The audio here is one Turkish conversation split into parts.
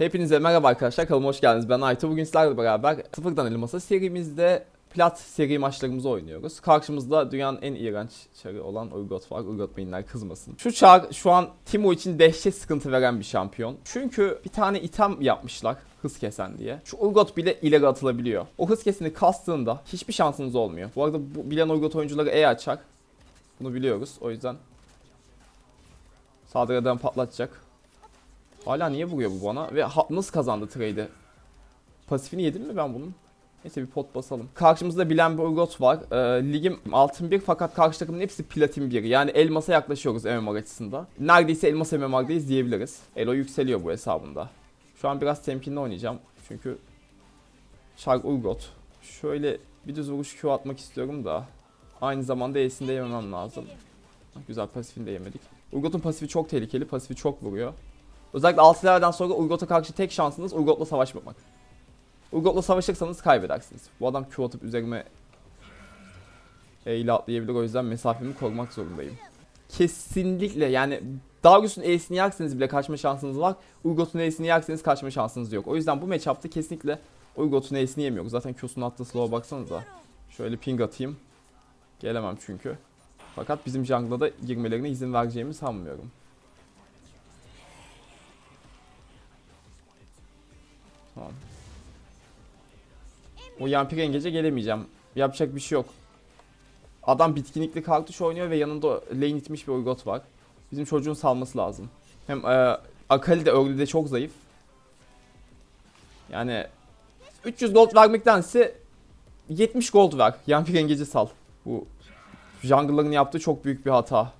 Hepinize merhaba arkadaşlar kanalıma hoş geldiniz. Ben Aytu. Bugün sizlerle beraber sıfırdan elmasa serimizde plat seri maçlarımızı oynuyoruz. Karşımızda dünyanın en iğrenç çarı olan Urgot var. Urgot beyinler kızmasın. Şu çar şu an Timo için dehşet sıkıntı veren bir şampiyon. Çünkü bir tane item yapmışlar hız kesen diye. Şu Urgot bile ileri atılabiliyor. O hız kesini kastığında hiçbir şansınız olmuyor. Bu arada bu bilen Urgot oyuncuları E açar. Bunu biliyoruz. O yüzden saldırıdan patlatacak. Hala niye vuruyor bu bana? Ve nasıl kazandı trade'i? Pasifini yedim mi ben bunun? Neyse bir pot basalım. Karşımızda bilen bir Urgot var. Ee, ligim altın 1 fakat karşı takımın hepsi platin 1. Yani elmasa yaklaşıyoruz MMR açısında. Neredeyse elmas MMR'dayız diyebiliriz. Elo yükseliyor bu hesabında. Şu an biraz temkinli oynayacağım. Çünkü Char Urgot. Şöyle bir düz vuruş Q atmak istiyorum da. Aynı zamanda E'sini de yememem lazım. Güzel pasifini de yemedik. Urgot'un pasifi çok tehlikeli. Pasifi çok vuruyor. Özellikle 6 levelden sonra Urgot'a karşı tek şansınız Urgot'la savaşmamak. Urgot'la savaşırsanız kaybedersiniz. Bu adam Q atıp üzerime E ile atlayabilir o yüzden mesafemi korumak zorundayım. Kesinlikle yani Darius'un E'sini yerseniz bile kaçma şansınız var. Urgot'un E'sini yerseniz kaçma şansınız yok. O yüzden bu matchup'ta kesinlikle Urgot'un E'sini yemiyoruz. Zaten Q'sunu attığı slow'a baksanıza. Şöyle ping atayım. Gelemem çünkü. Fakat bizim jungle'a da girmelerine izin vereceğimi sanmıyorum. Tamam. O yampir engece gelemeyeceğim. Yapacak bir şey yok. Adam bitkinlikli kartuş oynuyor ve yanında lane itmiş bir Urgot var. Bizim çocuğun salması lazım. Hem e, Akali de early'de çok zayıf. Yani 300 gold vermektense 70 gold ver. Yampir engeci sal. Bu jungle'ların yaptığı çok büyük bir hata.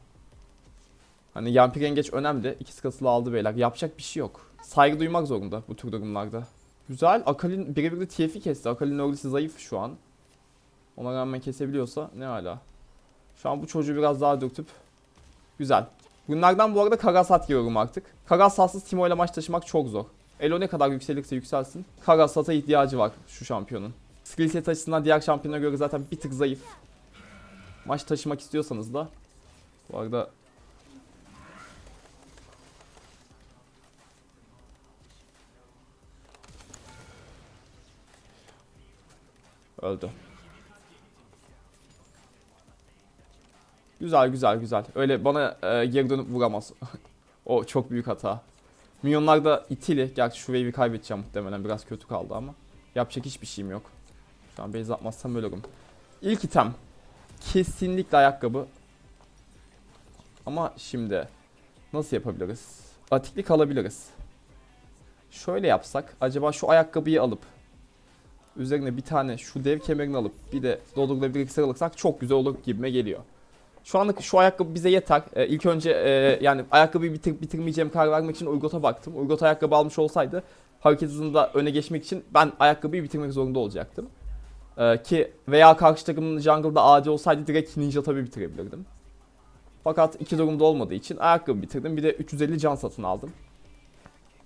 Hani Yampir engeç önemli. İkisi katılı aldı beyler. Yapacak bir şey yok. Saygı duymak zorunda bu tür durumlarda. Güzel. Akali'nin birebir de TF'i kesti. Akali'nin early'si zayıf şu an. Ona rağmen kesebiliyorsa ne hala. Şu an bu çocuğu biraz daha dürtüp. Güzel. Bunlardan bu arada Karasat giriyorum artık. Karasatsız Timo ile maç taşımak çok zor. Elo ne kadar yükselirse yükselsin. Karasat'a ihtiyacı var şu şampiyonun. Skill set açısından diğer şampiyona göre zaten bir tık zayıf. Maç taşımak istiyorsanız da. Bu arada Öldü. Güzel güzel güzel. Öyle bana e, geri dönüp vuramaz. o çok büyük hata. Minyonlar da itili. Gerçi şu wave'i kaybedeceğim muhtemelen. Biraz kötü kaldı ama. Yapacak hiçbir şeyim yok. Şu an base atmazsam ölürüm. İlk item. Kesinlikle ayakkabı. Ama şimdi nasıl yapabiliriz? Atiklik alabiliriz. Şöyle yapsak. Acaba şu ayakkabıyı alıp üzerine bir tane şu dev kemerini alıp bir de Dodog'la bir iksir alırsak çok güzel olur gibime geliyor. Şu anlık şu ayakkabı bize yeter. Ee, ilk önce e, yani ayakkabıyı bitir, bitirmeyeceğim karar vermek için Urgot'a baktım. Urgot ayakkabı almış olsaydı hareket hızında öne geçmek için ben ayakkabıyı bitirmek zorunda olacaktım. Ee, ki veya karşı takımın jungle'da AD olsaydı direkt ninja tabi bitirebilirdim. Fakat iki durumda olmadığı için ayakkabı bitirdim. Bir de 350 can satın aldım.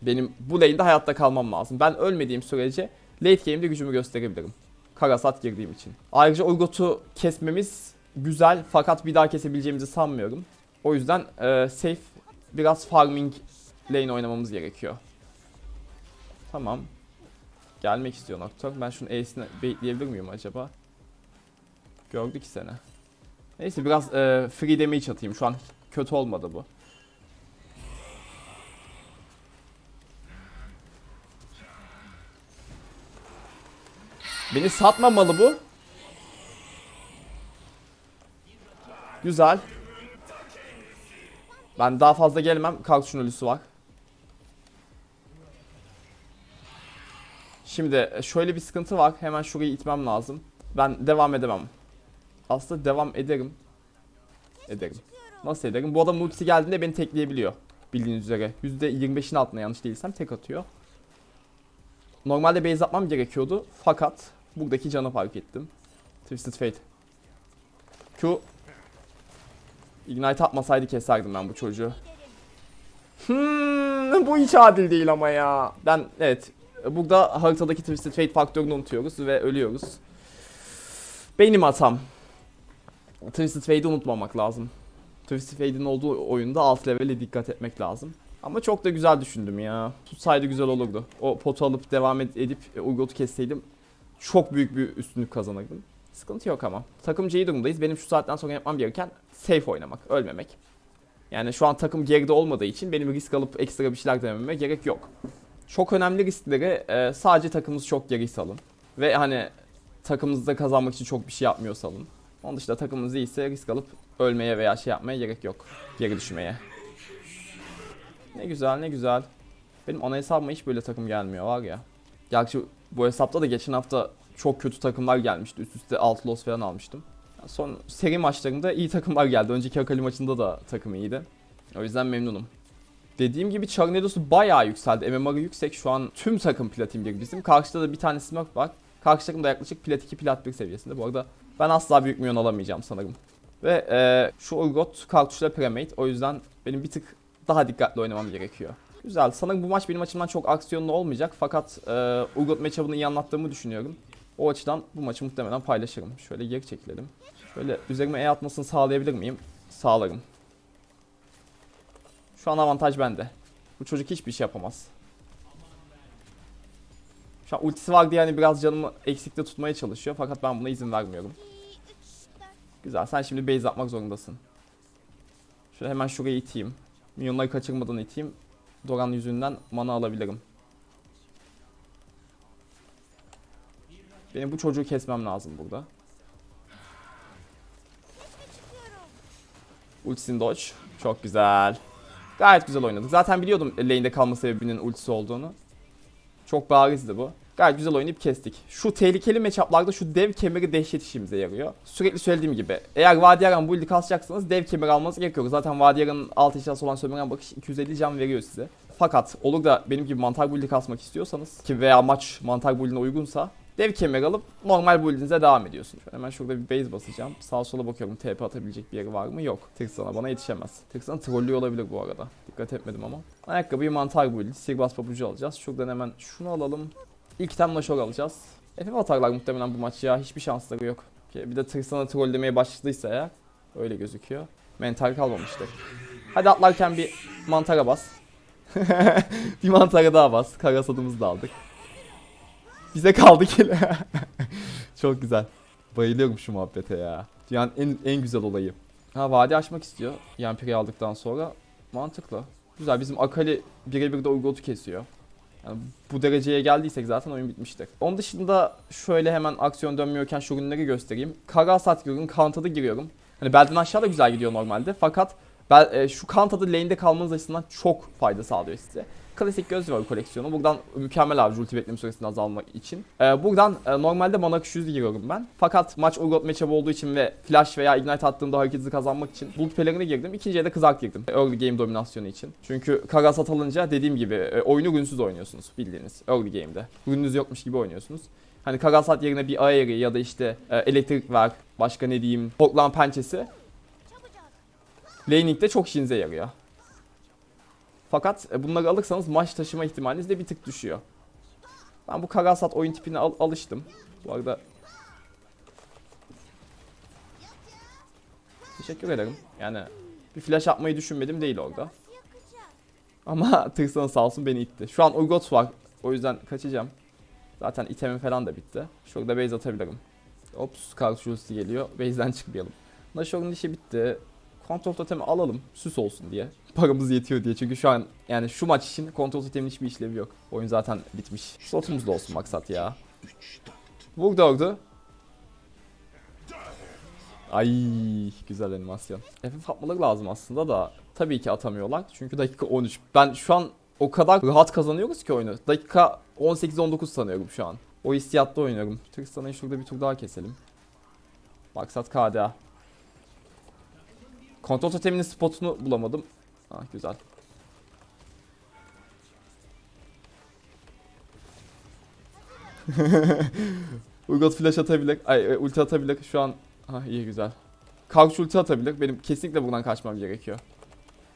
Benim bu lane'de hayatta kalmam lazım. Ben ölmediğim sürece late game'de gücümü gösterebilirim. Karasat girdiğim için. Ayrıca Urgot'u kesmemiz güzel fakat bir daha kesebileceğimizi sanmıyorum. O yüzden e, safe biraz farming lane oynamamız gerekiyor. Tamam. Gelmek istiyor Nocturne. Ben şunun E'sini baitleyebilir miyim acaba? Gördü ki seni. Neyse biraz e, free damage atayım. Şu an kötü olmadı bu. Beni satmamalı bu. Güzel. Ben daha fazla gelemem. Kalkuşun ölüsü var. Şimdi e, şöyle bir sıkıntı var. Hemen şurayı itmem lazım. Ben devam edemem. Aslında devam ederim. Ederim. Nasıl ederim? Bu adam ultisi geldiğinde beni tekleyebiliyor. Bildiğiniz üzere. %25'in altına yanlış değilsem tek atıyor. Normalde base atmam gerekiyordu. Fakat buradaki canı fark ettim. Twisted Fate. Q. Ignite atmasaydı keserdim ben bu çocuğu. Hmm, bu hiç adil değil ama ya. Ben evet. Burada haritadaki Twisted Fate faktörünü unutuyoruz ve ölüyoruz. Benim hatam. Twisted Fate'i unutmamak lazım. Twisted Fate'in olduğu oyunda alt level'e dikkat etmek lazım. Ama çok da güzel düşündüm ya. Tutsaydı güzel olurdu. O potu alıp devam ed- edip e, Urgot'u kesseydim çok büyük bir üstünlük kazanırdım. Sıkıntı yok ama. Takımca iyi durumdayız. Benim şu saatten sonra yapmam gereken safe oynamak, ölmemek. Yani şu an takım geride olmadığı için benim risk alıp ekstra bir şeyler denememe gerek yok. Çok önemli riskleri e, sadece takımınız çok geri salın. Ve hani takımınızda kazanmak için çok bir şey yapmıyor salın. Onun dışında takımınız iyiyse risk alıp ölmeye veya şey yapmaya gerek yok. Geri düşmeye. Ne güzel ne güzel. Benim ana hesabıma hiç böyle takım gelmiyor var ya. Gerçi bu hesapta da geçen hafta çok kötü takımlar gelmişti. Üst üste 6 loss falan almıştım. Son seri maçlarında iyi takımlar geldi. Önceki Akali maçında da takım iyiydi. O yüzden memnunum. Dediğim gibi Charnedos'u bayağı yükseldi. MMR'ı yüksek. Şu an tüm takım platin 1 bizim. Karşıda da bir tane Smurf var. Karşı takım da yaklaşık plat 2 plat 1 seviyesinde. Bu arada ben asla büyük milyon alamayacağım sanırım. Ve e, şu Urgot kartuşla premate. O yüzden benim bir tık daha dikkatli oynamam gerekiyor. Güzel. Sanırım bu maç benim açımdan çok aksiyonlu olmayacak. Fakat e, Urgot matchup'ını iyi anlattığımı düşünüyorum. O açıdan bu maçı muhtemelen paylaşırım. Şöyle geri çekilelim. Şöyle üzerime E atmasını sağlayabilir miyim? Sağlarım. Şu an avantaj bende. Bu çocuk hiçbir şey yapamaz. Şu an ultisi var diye hani biraz canımı eksikte tutmaya çalışıyor. Fakat ben buna izin vermiyorum. Güzel. Sen şimdi base atmak zorundasın. Şöyle hemen şuraya iteyim. Milyonları kaçırmadan iteyim. Doran yüzünden mana alabilirim. Benim bu çocuğu kesmem lazım burada. Ultisini dodge. Çok güzel. Gayet güzel oynadık. Zaten biliyordum lane'de kalma sebebinin ultisi olduğunu. Çok barizdi bu. Gayet güzel oynayıp kestik. Şu tehlikeli matchup'larda şu dev kemeri dehşet işimize yarıyor. Sürekli söylediğim gibi eğer Vadiyaran bu ildi kasacaksanız dev kemeri almanız gerekiyor. Zaten Vadiyaran'ın alt eşyası olan sömüren bakış 250 can veriyor size. Fakat olur da benim gibi mantar build'i kasmak istiyorsanız ki veya maç mantar build'ine uygunsa dev kemeri alıp normal build'inize devam ediyorsun. Şöyle hemen şurada bir base basacağım. Sağa sola bakıyorum TP atabilecek bir yeri var mı? Yok. Trixana bana yetişemez. Trixana trollüyor olabilir bu arada. Dikkat etmedim ama. Ayakkabıyı mantar build'i. Sihirbaz pabucu alacağız. Şuradan hemen şunu alalım. İlk tem Nashor alacağız. FF atarlar muhtemelen bu maç ya. Hiçbir şansları yok. Bir de Trixana trollemeye başladıysa eğer. Öyle gözüküyor. Mental kalmamıştır. Hadi atlarken bir mantara bas. bir mantara daha bas. Karasadımızı da aldık. Bize kaldı ki. Çok güzel. Bayılıyorum şu muhabbete ya. Dünyanın en, en güzel olayı. Ha vadi açmak istiyor. Yampiri aldıktan sonra. Mantıklı. Güzel bizim Akali birebir de Urgot'u kesiyor. Yani bu dereceye geldiysek zaten oyun bitmiştir. Onun dışında şöyle hemen aksiyon dönmüyorken şu ürünleri göstereyim. Kara Satgür'ün Kanta'da giriyorum. Hani belden aşağı da güzel gidiyor normalde. Fakat ben, e, şu Kanta'da lane'de kalmanız açısından çok fayda sağlıyor size. Klasik göz var koleksiyonu. Buradan mükemmel abi ulti bekleme süresini azalmak için. Ee, buradan e, normalde mana 300 giriyorum ben. Fakat maç Urgot matchup olduğu için ve flash veya ignite attığımda hareket hızı kazanmak için bulut pelerine girdim. İkinciye de kızak girdim. Early game dominasyonu için. Çünkü Karasat alınca dediğim gibi e, oyunu günsüz oynuyorsunuz bildiğiniz early game'de. Ürününüz yokmuş gibi oynuyorsunuz. Hani Karasat yerine bir aeri ya da işte e, elektrik ver, başka ne diyeyim, Portland pençesi. Laning'de çok işinize yarıyor. Fakat e, bunları alırsanız maç taşıma ihtimaliniz de bir tık düşüyor. Ben bu Karasat oyun tipine al- alıştım. Bu arada Teşekkür ederim. Yani bir flash atmayı düşünmedim değil orada. Ama Tırsan'ın sağ olsun beni itti. Şu an Urgot var. O yüzden kaçacağım. Zaten itemim falan da bitti. Şurada base atabilirim. Ops karşılısı geliyor. Base'den çıkmayalım. Nashor'un işi bitti. Kontrol totemi alalım. Süs olsun diye. Paramız yetiyor diye. Çünkü şu an yani şu maç için kontrol totemin hiçbir işlevi yok. Oyun zaten bitmiş. Slotumuz da olsun maksat ya. Vur dördü. Ay güzel animasyon. FF atmaları lazım aslında da tabii ki atamıyorlar. Çünkü dakika 13. Ben şu an o kadar rahat kazanıyoruz ki oyunu. Dakika 18-19 sanıyorum şu an. O hissiyatta oynuyorum. Tristan'ı şurada bir tur daha keselim. Maksat KDA. Kontrol toteminin spotunu bulamadım. Ah güzel. Urgot flash atabilir. Ay e, ulti atabilir. Şu an ha iyi güzel. Karşı ulti atabilir. Benim kesinlikle buradan kaçmam gerekiyor.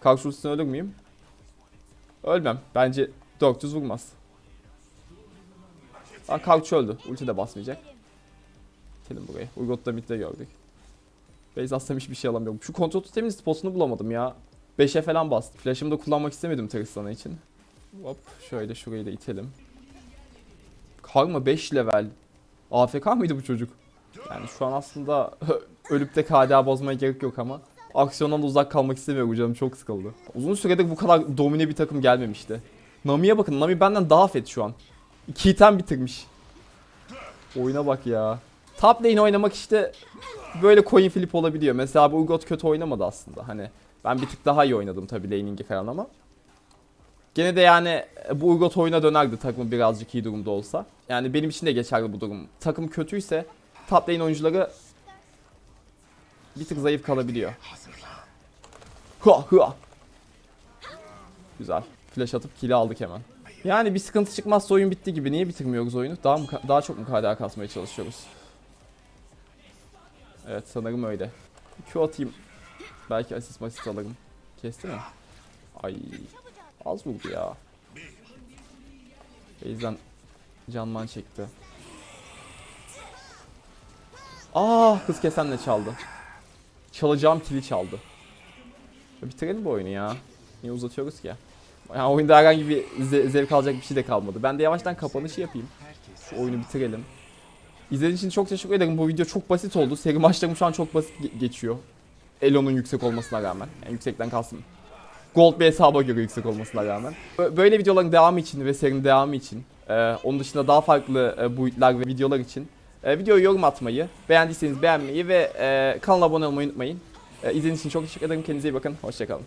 Karşı ultisine ölür müyüm? Ölmem. Bence 400 vurmaz. Aa Karşı öldü. Ulti de basmayacak. Gelin buraya. Urgot'ta midde gördük. Atsam hiçbir şey alamıyorum. Şu kontrol toteminin spotunu bulamadım ya. 5'e falan bastım. Flash'ımı da kullanmak istemedim Tristan'a için. Hop şöyle şurayı da itelim. Karma 5 level. AFK mıydı bu çocuk? Yani şu an aslında ölüp de KDA bozmaya gerek yok ama aksiyondan da uzak kalmak istemiyorum canım çok sıkıldı. Uzun süredir bu kadar domine bir takım gelmemişti. Nami'ye bakın Nami benden daha fet şu an. İki item bitirmiş. Oyuna bak ya. Top lane oynamak işte böyle coin flip olabiliyor. Mesela bu Urgot kötü oynamadı aslında. Hani ben bir tık daha iyi oynadım tabii laning'i falan ama. Gene de yani bu Urgot oyuna dönerdi takım birazcık iyi durumda olsa. Yani benim için de geçerli bu durum. Takım kötüyse top lane oyuncuları bir tık zayıf kalabiliyor. Hua hua. Güzel. Flash atıp kill'i aldık hemen. Yani bir sıkıntı çıkmazsa oyun bitti gibi. Niye bitirmiyoruz oyunu? Daha daha çok mu KDA kasmaya çalışıyoruz? Evet sanırım öyle. Q atayım. Belki asist masist alırım. Kesti mi? Ay. Az vurdu ya. Beyzden canman çekti. Aa hız kesenle çaldı. Çalacağım kili çaldı. Bitirelim bu oyunu ya. Niye uzatıyoruz ki? Yani oyunda herhangi bir ze- zevk alacak bir şey de kalmadı. Ben de yavaştan kapanışı yapayım. Şu oyunu bitirelim. İzlediğiniz için çok teşekkür ederim. Bu video çok basit oldu. Seri maçlarım şu an çok basit ge- geçiyor. Elo'nun yüksek olmasına rağmen. Yani yüksekten kalsın. Gold bir hesaba göre yüksek olmasına rağmen. Bö- Böyle videoların devamı için ve serinin devamı için. e, onun dışında daha farklı e, boyutlar ve videolar için. E, videoya yorum atmayı, beğendiyseniz beğenmeyi ve e, kanala abone olmayı unutmayın. E, izlediğiniz için çok teşekkür ederim. Kendinize iyi bakın. Hoşçakalın.